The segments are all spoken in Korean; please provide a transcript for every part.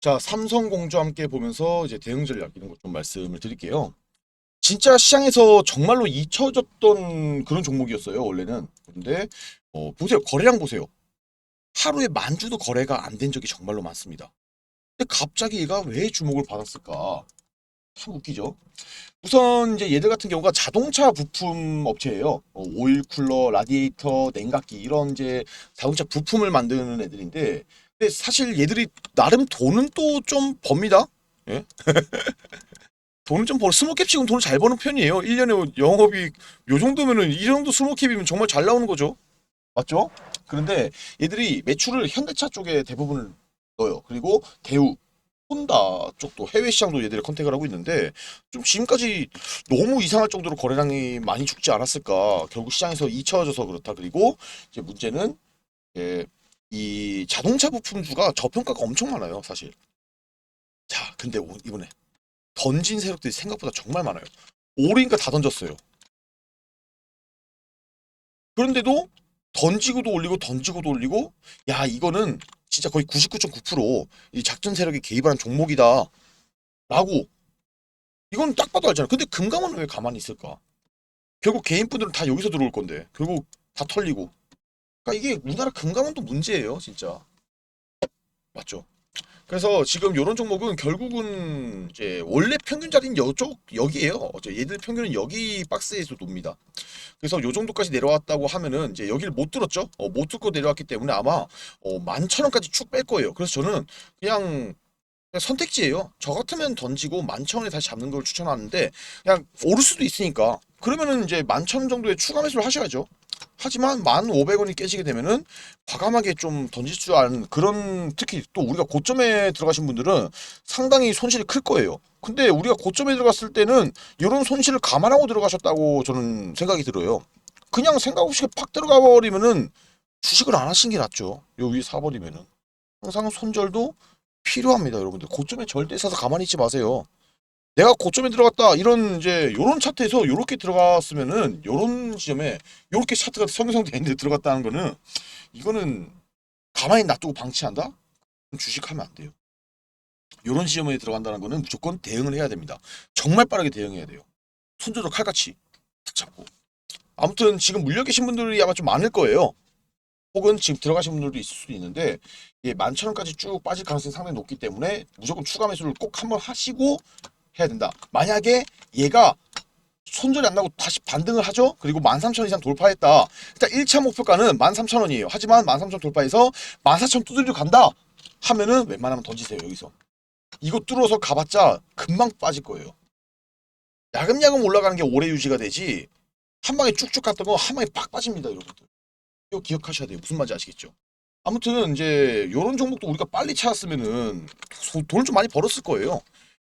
자, 삼성공주와 함께 보면서 이제 대응 전략 이런 것 좀 말씀을 드릴게요. 진짜 시장에서 정말로 잊혀졌던 그런 종목이었어요, 원래는. 근데 어, 보세요. 거래량 보세요. 하루에 만 주도 거래가 안 된 적이 정말로 많습니다. 근데 갑자기 얘가 왜 주목을 받았을까? 참 웃기죠. 우선 이제 얘들 같은 경우가 자동차 부품 업체예요. 어, 오일 쿨러, 라디에이터, 냉각기 이런 이제 자동차 부품을 만드는 애들인데 근데 사실 얘들이 나름 돈은 또 좀 법니다. 예? 돈은 좀 벌, 스모캡 치고는 돈을 잘 버는 편이에요. 1년에 영업이 요 정도면은 이 정도 스모캡이면 정말 잘 나오는 거죠. 맞죠? 그런데 얘들이 매출을 현대차 쪽에 대부분을 넣어요. 그리고 대우, 혼다 쪽도 해외 시장도 얘들이 컨택을 하고 있는데 좀 지금까지 너무 이상할 정도로 거래량이 많이 죽지 않았을까. 결국 시장에서 잊혀져서 그렇다. 그리고 이제 문제는 예, 이 자동차 부품주가 저평가가 엄청 많아요, 사실. 자, 근데 오- 이번에 던진 세력들이 생각보다 정말 많아요. 올인가 다 던졌어요. 그런데도 던지고도 올리고 던지고도 올리고 야 이거는 진짜 거의 99.9%이 작전 세력이 개입한 종목이다 라고 이건 딱 봐도 알잖아 근데 금감원은 왜 가만히 있을까 결국 개인분들은 다 여기서 들어올 건데 결국 다 털리고 그러니까 이게 우리나라 금감원도 문제예요 진짜 맞죠 그래서 지금 이런 종목은 결국은 이제 원래 평균 자리는 여쪽 여기에요 얘들 평균은 여기 박스에서 놉니다 그래서 요 정도까지 내려왔다고 하면은 이제 여기를 못 들었죠. 어, 못 듣고 내려왔기 때문에 아마 어, 만천 원까지 쭉 뺄 거예요. 그래서 저는 그냥, 그냥 선택지예요. 저 같으면 던지고 만천 원에 다시 잡는 걸 추천하는데 그냥 오를 수도 있으니까 그러면은 이제 만천 원 정도의 추가 매수를 하셔야죠. 하지만 만 오백 원이 깨지게 되면은 과감하게 좀 던질 줄 아는 그런 특히 또 우리가 고점에 들어가신 분들은 상당히 손실이 클 거예요. 근데 우리가 고점에 들어갔을 때는 이런 손실을 감안하고 들어가셨다고 저는 생각이 들어요. 그냥 생각 없이 팍 들어가 버리면은 주식을 안 하시는 게 낫죠. 요 위에 사버리면은 항상 손절도 필요합니다, 여러분들. 고점에 절대 사서 가만히 있지 마세요. 내가 고점에 들어갔다 이런 이제 요런 차트에서 요렇게 들어갔으면은 요런 지점에 요렇게 차트가 성성돼 있는데 들어갔다는 거는 이거는 가만히 놔두고 방치한다? 주식하면 안 돼요. 요런 지점에 들어간다는 거는 무조건 대응을 해야 됩니다. 정말 빠르게 대응해야 돼요. 손조도 칼같이 탁 잡고. 아무튼 지금 물려 계신 분들이 아마 좀 많을 거예요. 혹은 지금 들어가신 분들도 있을 수도 있는데 이게 만천 원까지 쭉 빠질 가능성이 상당히 높기 때문에 무조건 추가 매수를 꼭 한번 하시고 해야 된다. 만약에 얘가 손절이 안 나고 다시 반등을 하죠? 그리고 13,000원 이상 돌파했다. 일단 1차 목표가는 13,000원이에요. 하지만 13,000원 돌파해서 14,000원 두드려 간다. 하면은 웬만하면 던지세요, 여기서. 이거 뚫어서 가봤자 금방 빠질 거예요. 야금야금 올라가는 게 오래 유지가 되지 한 방에 쭉쭉 갔던 거 한 방에 팍 빠집니다, 여러분들. 이거 기억하셔야 돼요. 무슨 말인지 아시겠죠? 아무튼 이제 이런 종목도 우리가 빨리 찾았으면은 소- 돈을 좀 많이 벌었을 거예요.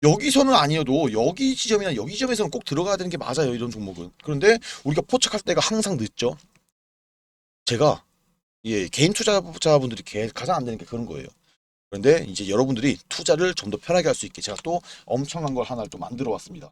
여기서는 아니어도 여기 지점이나 여기 지점에서는 꼭 들어가야 되는 게 맞아요. 이런 종목은. 그런데 우리가 포착할 때가 항상 늦죠. 제가 예, 개인 투자자분들이 개- 가장 안 되는 게 그런 거예요. 그런데 이제 여러분들이 투자를 좀 더 편하게 할 수 있게 제가 또 엄청난 걸 하나를 또 만들어 왔습니다.